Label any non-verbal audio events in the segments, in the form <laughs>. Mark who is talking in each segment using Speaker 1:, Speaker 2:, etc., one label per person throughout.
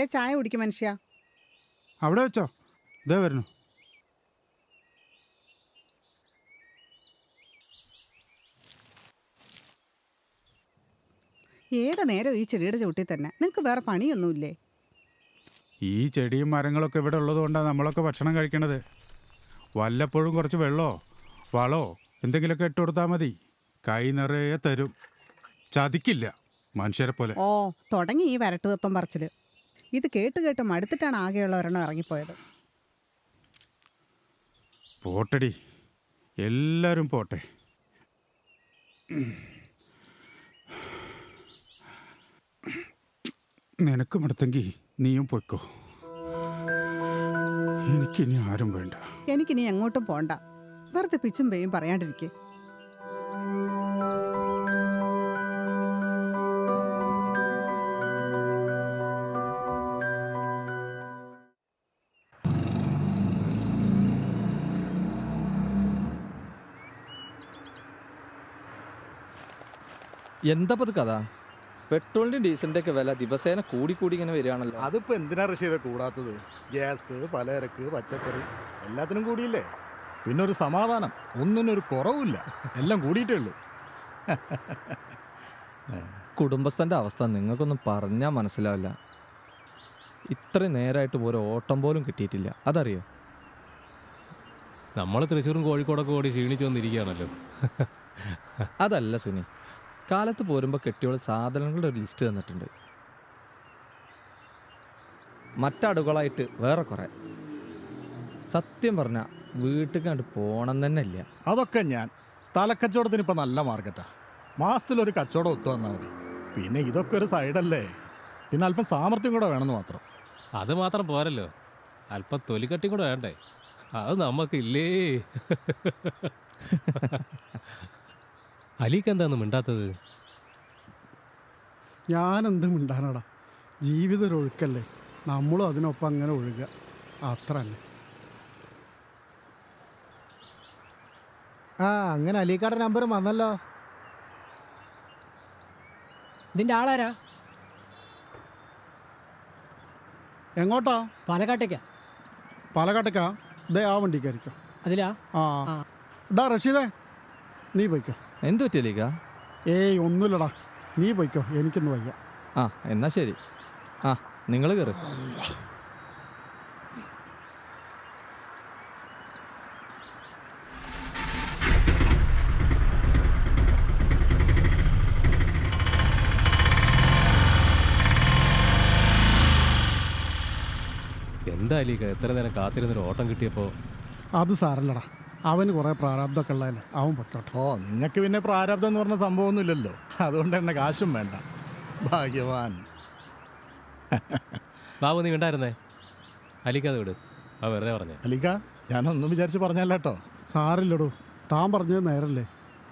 Speaker 1: ദേ ചായ കുടിക്കും മനുഷ്യ.
Speaker 2: അവിടെ വെച്ചോ. ഇതേ വരുന്നു.
Speaker 1: ഏത് നേരം ഈ ചെടിയുടെ ചൂട്ടിൽ തന്നെ. നിങ്ങൾക്ക് വേറെ പണിയൊന്നുമില്ലേ?
Speaker 2: ഈ ചെടിയും മരങ്ങളൊക്കെ ഇവിടെ ഉള്ളതുകൊണ്ടാണ് നമ്മളൊക്കെ ഭക്ഷണം കഴിക്കണത്. വല്ലപ്പോഴും കുറച്ച് വെള്ളമോ വളമോ എന്തെങ്കിലുമൊക്കെ ഇട്ട് കൊടുത്താൽ മതി. കൈ നിറയെ തരും. ചതിക്കില്ല മനുഷ്യരെ പോലെ.
Speaker 1: ഓ തുടങ്ങി ഈ വരട്ട് തത്വം പറച്ചിൽ ഇത് കേട്ട് കേട്ട് മടുത്തിട്ടാണ് ആകെയുള്ള ഒരെണ്ണം ഇറങ്ങിപ്പോയത്.
Speaker 2: പോട്ടടി. എല്ലാവരും പോട്ടെ. നിനക്ക് മടുത്തെങ്കിൽ നീയും പൊയ്ക്കോ. എനിക്കിനി ആരും വേണ്ട.
Speaker 1: എനിക്കിനി എങ്ങോട്ടും പോണ്ട. വെറുതെ പിച്ചും പേയും പറയാണ്ടിരിക്കേ.
Speaker 3: എന്താ ഇത് കഥ? പെട്രോളിന്റെയും ഡീസലിന്റെ ഒക്കെ വില ദിവസേന കൂടി കൂടി ഇങ്ങനെ വരികയാണല്ലോ.
Speaker 4: അതിപ്പോ എന്തിനാ റഷീദ കൂടാത്തത്? ഗ്യാസ് പലചരക്ക് പച്ചക്കറി എല്ലാത്തിനും കൂടിയില്ലേ? പിന്നെ ഒരു സമാധാനം. ഒന്നിനും ഒരു കുറവില്ല എല്ലാം കൂടിയിട്ടേ ഉള്ളൂ.
Speaker 3: കുടുംബസ്ഥന്റെ അവസ്ഥ നിങ്ങൾക്കൊന്നും പറഞ്ഞാൽ മനസ്സിലാവില്ല. ഇത്രയും നേരമായിട്ട് ഒരു ഓട്ടം പോലും കിട്ടിയിട്ടില്ല. അതറിയോ?
Speaker 5: നമ്മൾ തൃശ്ശൂരും കോഴിക്കോടൊക്കെ ഓടി ക്ഷീണിച്ചു വന്നിരിക്കുകയാണല്ലോ.
Speaker 3: അതല്ല സുനി. കാലത്ത് പോരുമ്പോൾ കെട്ടിയുള്ള സാധനങ്ങളുടെ ഒരു ലിസ്റ്റ് തന്നിട്ടുണ്ട്. മറ്റടുകളായിട്ട് വേറെ കുറേ. സത്യം പറഞ്ഞാൽ വീട്ടിൽ കണ്ട് പോണം തന്നെ ഇല്ല
Speaker 4: അതൊക്കെ ഞാൻ. സ്ഥലക്കച്ചവടത്തിന് ഇപ്പൊ നല്ല മാർക്കറ്റാ. മാസത്തിലൊരു കച്ചവടം ഒത്തു വന്നാൽ മതി. പിന്നെ ഇതൊക്കെ ഒരു സൈഡല്ലേ. പിന്നെ അല്പം സാമർഥ്യം കൂടെ വേണമെന്ന് മാത്രം.
Speaker 5: അത് മാത്രം പോരല്ലോ. അല്പം തൊലിക്കട്ടി കൂടെ വേണ്ടേ. അത് നമുക്കില്ലേ <laughs> അലിക്ക് എന്താന്ന് മിണ്ടാത്തത്?
Speaker 6: ഞാനെന്ത് മിണ്ടാനടാ? ജീവിതം ഒരു ഒഴുക്കല്ലേ നമ്മളും അതിനൊപ്പം അങ്ങനെ ഒഴുകുക. അത്ര തന്നെ.
Speaker 7: ആ അങ്ങനെ അലീക്കാടെ നമ്പർ വന്നല്ലോ.
Speaker 8: ഇതിന്റെ ആളാരാ?
Speaker 6: എങ്ങോട്ടാ?
Speaker 8: പാലക്കാട്ടേക്കാ.
Speaker 6: പാലക്കാട്ടേക്കാ? ദേ ആ വണ്ടിക്കായിരിക്കും
Speaker 8: അതിലാ?
Speaker 6: ആ.
Speaker 8: ആ.
Speaker 6: ഡാ റഷീദേ നീ പോയിക്കോ.
Speaker 3: എന്ത് പറ്റിയല്ലേക്കാ
Speaker 6: ഏയ് ഒന്നുമില്ലടാ. നീ പോയിക്കോ. എനിക്കൊന്ന് വയ്യ.
Speaker 3: ആ എന്നാ ശരി. ആ നിങ്ങൾ കയറ്
Speaker 5: എന്താ അലീക്ക എത്ര നേരം കാത്തിരുന്നൊരു ഓട്ടം കിട്ടിയപ്പോൾ
Speaker 6: അത് സാരല്ലടാ. അവന് കുറെ പ്രാരാബ്ദമൊക്കെ ഉള്ളതല്ലേ അവൻ പൊട്ടോട്ടെ
Speaker 4: ഓ നിങ്ങൾക്ക് പിന്നെ പ്രാരാബ്ദം എന്ന് പറഞ്ഞ സംഭവമൊന്നുമില്ലല്ലോ. അതുകൊണ്ട് തന്നെ കാശും വേണ്ട. ഭാഗ്യവാൻ.
Speaker 5: ബാബു നീ ഉണ്ടായിരുന്നേ അലിക്കത് വിട്. ആ വെറുതെ പറഞ്ഞേ.
Speaker 4: അലിക്ക ഞാനൊന്നും വിചാരിച്ച് പറഞ്ഞല്ല കേട്ടോ.
Speaker 6: സാരില്ലടോ താൻ പറഞ്ഞത് നേരല്ലേ.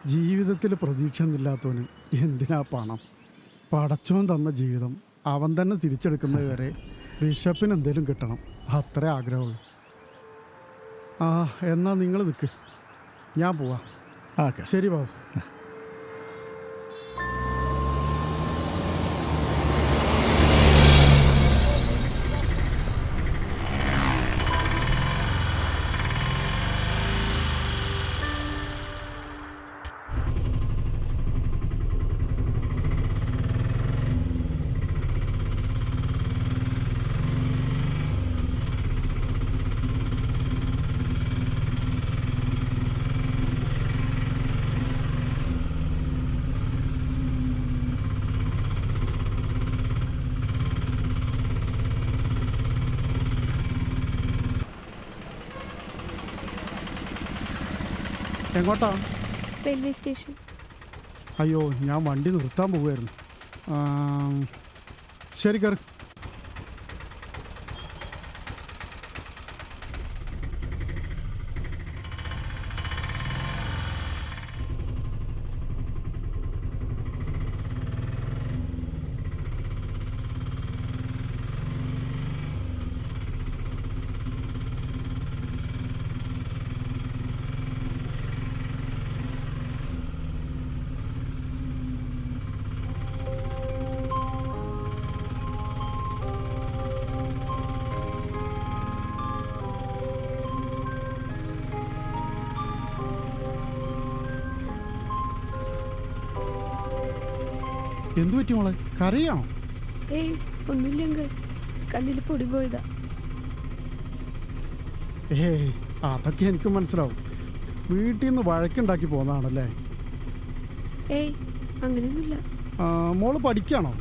Speaker 6: ജീവിതത്തിൽ പ്രതീക്ഷ ഒന്നുമില്ലാത്തവന് എന്തിനാ പണം? പടച്ചോൻ തന്ന ജീവിതം അവൻ തന്നെ തിരിച്ചെടുക്കുന്നത് വരെ ബിഷപ്പിന് എന്തേലും കിട്ടണം. അത്രേ ആഗ്രഹമുള്ളൂ. ആ എന്നാ നിങ്ങൾ നിൽക്ക് ഞാൻ പോവാം.
Speaker 4: ഓക്കെ.
Speaker 6: ശരി ബാബു. എങ്ങോട്ടാ?
Speaker 9: Railway station.
Speaker 6: അയ്യോ ഞാൻ വണ്ടി നിർത്താൻ പോവുമായിരുന്നു ശരി കയറി എന്തു പറ്റി മോളെ? കരയാണോ?
Speaker 9: ഏയ് ഒന്നുമില്ല അങ്കിൾ കണ്ണിൽ പൊടി പോയതാ.
Speaker 6: ഏയ് അതൊക്കെ എനിക്ക് മനസ്സിലാവും. വീട്ടിൽ നിന്ന് വഴക്കുണ്ടാക്കി പോന്നതാണല്ലേ
Speaker 9: ഏയ് അങ്ങനെയൊന്നുമില്ല.
Speaker 6: ആ, മോൾ പഠിക്കാണോ?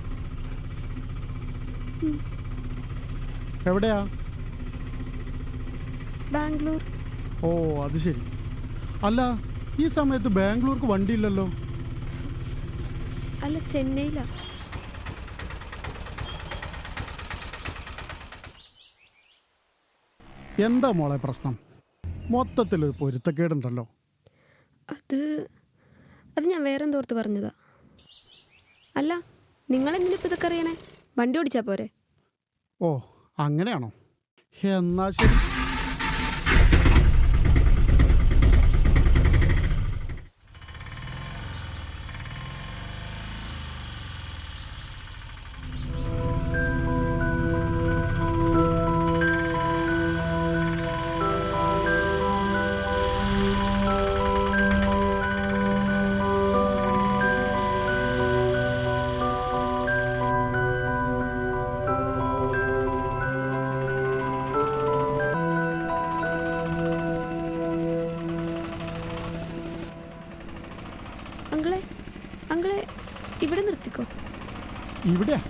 Speaker 6: എവിടെയാ?
Speaker 9: ബാംഗ്ലൂർ.
Speaker 6: ഓ അത് ശരി. അല്ല ഈ സമയത്ത് ബാംഗ്ലൂർക്ക് വണ്ടിയില്ലല്ലോ?
Speaker 9: അല്ല ചെന്നൈയിലാ.
Speaker 6: എന്താ മോളെ പ്രശ്നം? മൊത്തത്തിൽ പൊരുത്തക്കേടുണ്ടല്ലോ.
Speaker 9: അത് അത് ഞാൻ വേറെ എന്തോർത്ത് പറഞ്ഞതാ. അല്ല നിങ്ങൾ ഇപ്പൊ ഇതൊക്കെ അറിയണേ? വണ്ടി ഓടിച്ചാ പോരെ?
Speaker 6: ഓ അങ്ങനെയാണോ? എന്നാ ശരി. ഇവിടെയാ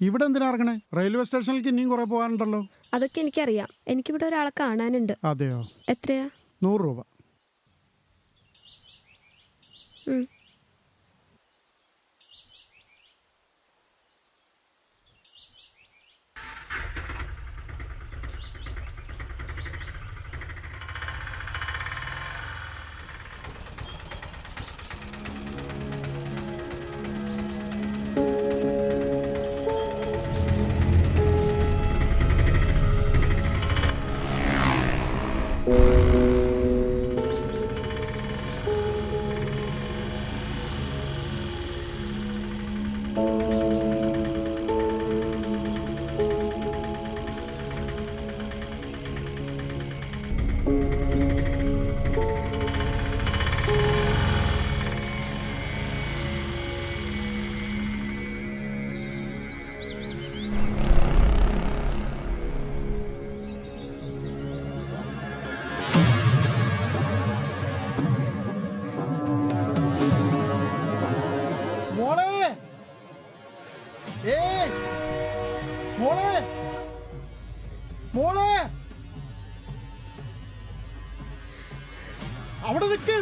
Speaker 6: ഇവിടെ എന്തിനാ ഇറങ്ങണേ? റെയിൽവേ സ്റ്റേഷനിലേക്ക് ഇനിയും കുറെ പോകാനുണ്ടല്ലോ.
Speaker 9: അതൊക്കെ എനിക്കറിയാം. എനിക്കിവിടെ ഒരാളെ കാണാനുണ്ട്.
Speaker 6: അതെയോ?
Speaker 9: എത്രയാ?
Speaker 6: നൂറ് രൂപ.
Speaker 9: ഉം.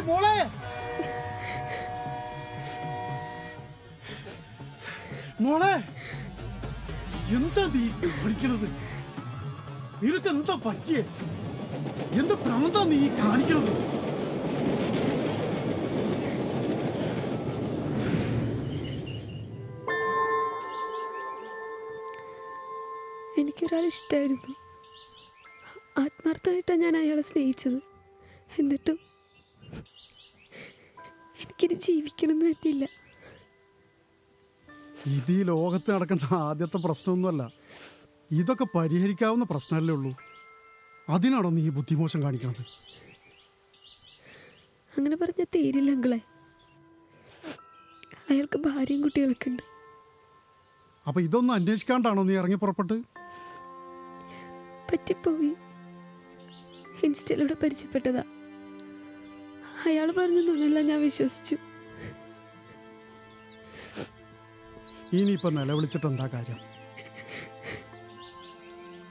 Speaker 6: മോളെ. മോളെ എന്താ നീ കാണിക്കണത് നിനക്ക് എന്താ പറ്റിയേ? എന്താ ഭ്രമന്താ നീ കാണിക്കണത്?
Speaker 9: എനിക്കൊരാൾ ഇഷ്ടമായിരുന്നു ആത്മാർത്ഥമായിട്ടാണ് ഞാൻ അയാളെ സ്നേഹിച്ചത്. എന്നിട്ടും എനിക്കിനി ജീവിക്കണമെന്ന് തന്നെയില്ല
Speaker 6: ഇത് ഈ ലോകത്ത് നടക്കുന്ന ആദ്യത്തെ പ്രശ്നമൊന്നുമല്ല. ഇതൊക്കെ പരിഹരിക്കാവുന്ന പ്രശ്നമല്ലേ ഉള്ളൂ. അതിനാണോ നീ ബുദ്ധിമോശം കാണിക്കണത്?
Speaker 9: അങ്ങനെ പറഞ്ഞാൽ തീരില്ല അങ്കിളെ. അയാൾക്ക് ഭാര്യയും കുട്ടികളൊക്കെ ഉണ്ട്.
Speaker 6: അപ്പൊ ഇതൊന്നും അന്വേഷിക്കാണ്ടാണോ നീ ഇറങ്ങി പുറപ്പെട്ട്?
Speaker 9: പറ്റിപ്പോയി. ഇൻസ്റ്റയിലൂടെ പരിചയപ്പെട്ടതാ. അയാൾ പറഞ്ഞതൊന്നുമല്ല ഞാൻ വിശ്വസിച്ചു.
Speaker 6: ഇനിയിപ്പോ നിലവിളിച്ചിട്ട് എന്താ കാര്യം?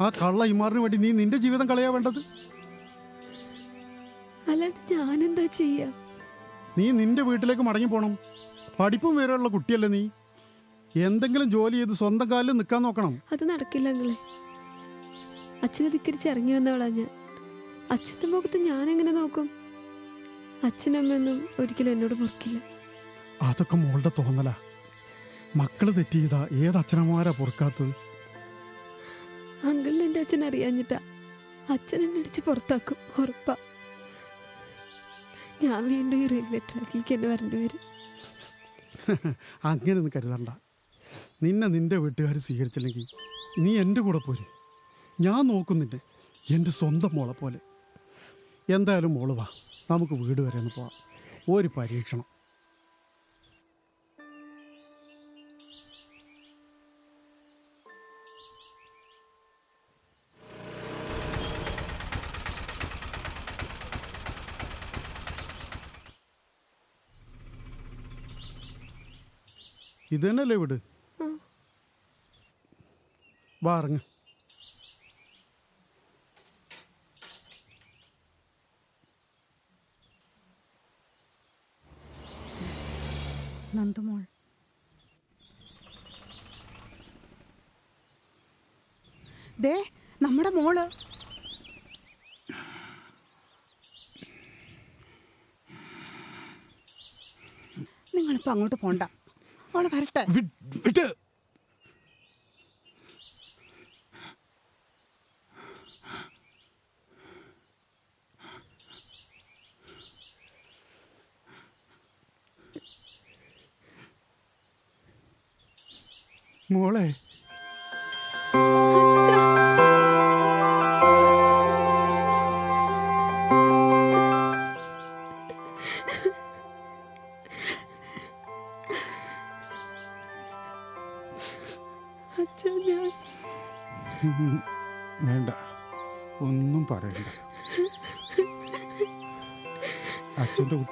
Speaker 6: ആ കള്ള ഇമാറിന് വേണ്ടി നീ നിന്റെ ജീവിതം കളയാ വേണ്ടത്?
Speaker 9: അല്ലാണ്ട് എന്താ ചെയ്യാ?
Speaker 6: നീ നിന്റെ വീട്ടിലേക്ക് മടങ്ങി പോണം. പഠിപ്പും വരെയുള്ള കുട്ടിയല്ലേ നീ? എന്തെങ്കിലും ജോലി ചെയ്ത് സ്വന്തം കാലിൽ നിൽക്കാൻ നോക്കണം.
Speaker 9: അത് നടക്കില്ല അങ്ങളെ അച്ഛനെ ധിക്കരിച്ച് ഇറങ്ങി വന്നവളാ ഞാൻ. അച്ഛന്റെ മുഖത്ത് ഞാൻ എങ്ങനെ നോക്കും? അച്ഛനമ്മയൊന്നും ഒരിക്കലും എന്നോട് പൊറുക്കില്ല.
Speaker 6: അതൊക്കെ മോളുടെ തോന്നലാ. മക്കൾ തെറ്റിയതാ ഏത് അച്ഛനമ്മമാരാ പൊറുക്കാത്തത്?
Speaker 9: അങ്കിളിന് എന്റെ അച്ഛൻ അറിയാഞ്ഞിട്ടാ അച്ഛൻ എന്നെ അടിച്ച് പുറത്താക്കും ഉറപ്പാ. ഞാൻ വീണ്ടും ഈ റെയിൽവേ ട്രാക്കിലേക്ക് എന്നെ വരേണ്ടി വരും. <laughs>
Speaker 6: അങ്ങനെയൊന്നും കരുതണ്ട. നിന്നെ നിന്റെ വീട്ടുകാർ സ്വീകരിച്ചില്ലെങ്കിൽ നീ എന്റെ കൂടെ പോരെ. ഞാൻ നോക്കുന്നില്ലേ എന്റെ സ്വന്തം മോളെ പോലെ. എന്തായാലും മോൾ വാ. നമുക്ക് വീട് വരെ ഒന്ന് പോവാം ഒരു പരീക്ഷണം. ഇത് തന്നെയല്ലേ വീട് വാ ഇറങ്ങ്.
Speaker 1: ദേ നമ്മുടെ മോൾ. നിങ്ങളിപ്പോ അങ്ങോട്ട് പോണ്ട. അവൾ വരട്ടെ.
Speaker 2: വിട്ട്. മോളെ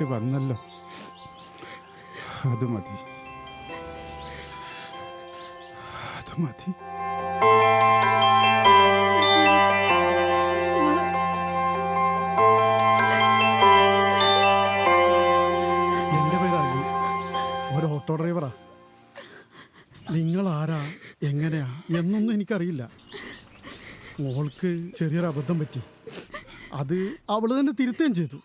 Speaker 2: വന്നല്ലോ. അത് മതി. അത് മതി.
Speaker 6: എന്റെ പേര് ഒരു ഓട്ടോ ഡ്രൈവറാ. നിങ്ങൾ ആരാ എങ്ങനെയാ? എന്നൊന്നും എനിക്കറിയില്ല. മോൾക്ക് ചെറിയൊരു അബദ്ധം പറ്റി. അത് അവൾ തന്നെ തിരുത്തുകയും ചെയ്തു.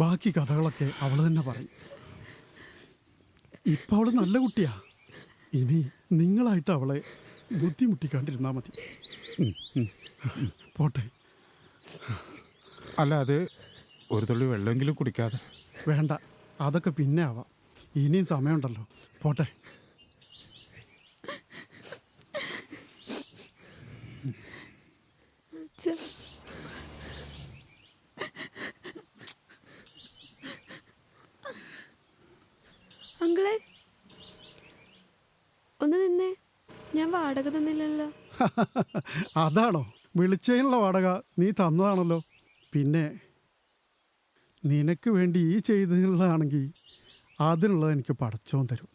Speaker 6: ബാക്കി കഥകളൊക്കെ അവൾ തന്നെ പറയും. ഇപ്പം അവൾ നല്ല കുട്ടിയാ. ഇനി നിങ്ങളായിട്ട് അവളെ ബുദ്ധിമുട്ടിക്കാണ്ടിരുന്നാൽ മതി. പോട്ടെ.
Speaker 2: അല്ല അത് ഒരു തുള്ളി വെള്ളമെങ്കിലും കുടിക്കാതെ.
Speaker 6: വേണ്ട. അതൊക്കെ പിന്നെ ആവാം. ഇനിയും സമയമുണ്ടല്ലോ. പോട്ടെ
Speaker 9: അച്ഛാ അങ്കിളെ ഒന്ന് നിന്നേ ഞാൻ വാടക തന്നില്ലല്ലോ. <laughs>
Speaker 6: അതാണോ? വിളിച്ചതിനുള്ള വാടക നീ തന്നതാണല്ലോ. പിന്നെ നിനക്ക് വേണ്ടി ഈ ചെയ്തതിനുള്ളതാണെങ്കിൽ അതിനുള്ളത് എനിക്ക് പടച്ചോൻ തരും.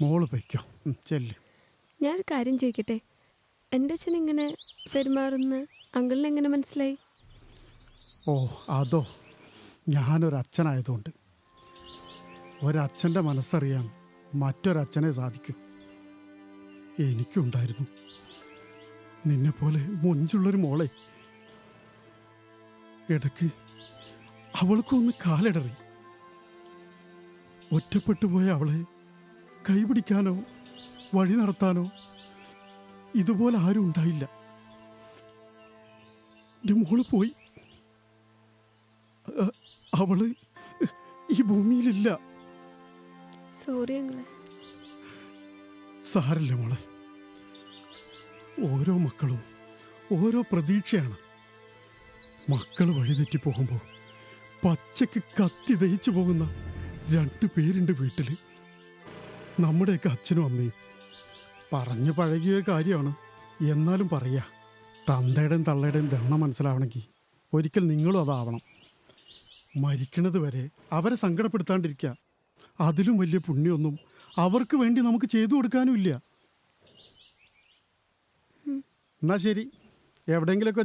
Speaker 6: മോൾ പൊയ്ക്കോ. ഞാൻ
Speaker 9: ഞാനൊരു കാര്യം ചോദിക്കട്ടെ? എന്റെ അച്ഛൻ ഇങ്ങനെ പെരുമാറുന്ന? അങ്കിളിന് എങ്ങനെ മനസ്സിലായി?
Speaker 6: ഓ അതോ ഞാനൊരച്ഛനായതുകൊണ്ട് ഒരച്ഛന്റെ മനസ്സറിയാൻ മറ്റൊരച്ഛനെ സാധിക്കും. എനിക്കുണ്ടായിരുന്നു. നിന്നെ പോലെ മൊഞ്ചുള്ളൊരു മോളെ. ഇടയ്ക്ക് അവൾക്കൊന്ന് കാലിടറി. ഒറ്റപ്പെട്ടു പോയ അവളെ കൈപിടിക്കാനോ വഴി നടത്താനോ ഇതുപോലെ ആരും ഉണ്ടായില്ല. എന്റെ മോൾ പോയി. അവൾ ഈ ഭൂമിയിലില്ല.
Speaker 9: സോറി
Speaker 6: സാരല്ല മോളെ. ഓരോ മക്കളും ഓരോ പ്രതീക്ഷയാണ്. മക്കൾ വഴിതെറ്റി പോകുമ്പോൾ പച്ചക്ക് കത്തി ദഹിച്ചു പോകുന്ന രണ്ട് പേരുണ്ട് വീട്ടിൽ നമ്മുടെയൊക്കെ അച്ഛനും അമ്മയും. പറഞ്ഞു പഴകിയ കാര്യമാണ്. എന്നാലും പറയാ തന്തയുടെയും തള്ളയുടെയും ദണ്ണ മനസ്സിലാവണമെങ്കിൽ ഒരിക്കൽ നിങ്ങളും അതാവണം. മരിക്കണത് വരെ അവരെ സങ്കടപ്പെടുത്താണ്ടിരിക്കുക. അതിലും വലിയ പുണ്യമൊന്നും അവർക്ക് വേണ്ടി നമുക്ക് ചെയ്തു കൊടുക്കാനും ഇല്ല. എന്നാ ശരി. എവിടെയെങ്കിലൊക്കെ